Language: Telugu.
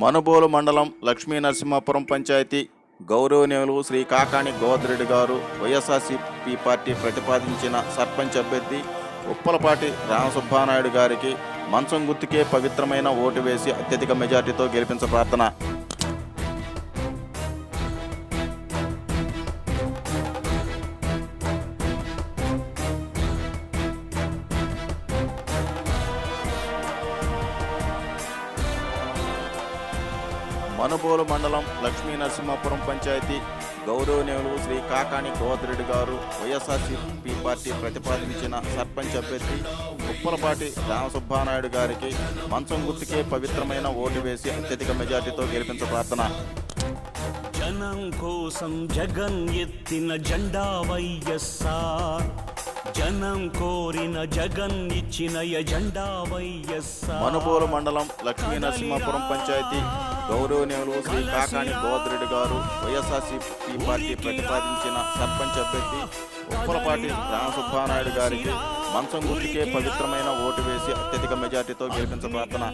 మనుబోలు మండలం లక్ష్మీ నరసింహాపురం పంచాయతీ గౌరవనీయులు శ్రీ కాకాణి గోవర్ధరెడ్డి గారు వైఎస్ఆర్సీపీ పార్టీ ప్రతిపాదించిన సర్పంచ్ అభ్యర్థి ఉప్పలపాటి రామసుబ్బానాయుడు గారికి మంచం గుర్తుకే పవిత్రమైన ఓటు వేసి అత్యధిక మెజార్టీతో గెలిపించ ప్రార్థన. మనుబోలు మండలం లక్ష్మీ నరసింహాపురం పంచాయతీ గౌరవనీయులు శ్రీ కాకాణి గోదరెడ్డి గారు వైఎస్ఆర్సీపీ పార్టీ ప్రతిపాదించిన సర్పంచ్ అభ్యర్థి ఉప్పలపాటి రామసుబ్బానాయుడు గారికి మంచం గుర్తుకే పవిత్రమైన ఓటు వేసి అత్యధిక మెజార్టీతో గెలిపించ ప్రార్థన. జనం కోసం జగన్ ఎత్తిన జెండా వైఎస్ఆర్. జనం కోరిన జగన్ ఇచ్చిన ఎజెండా మనుబోలు మండలం లక్ష్మీ నరసింహాపురం పంచాయతీ గౌరవనీయులు శ్రీ కాకాణి గోవర్ధరెడ్డి గారు వైఎస్ఆర్సీపీ పార్టీ ప్రతిపాదించిన సర్పంచ్ అభ్యర్థి ఉప్పలపాటి రామసుబ్బానాయుడు గారికి మంచం గుర్తుకే పవిత్రమైన ఓటు వేసి అత్యధిక మెజార్టీతో గెలిపించ ప్రార్థన.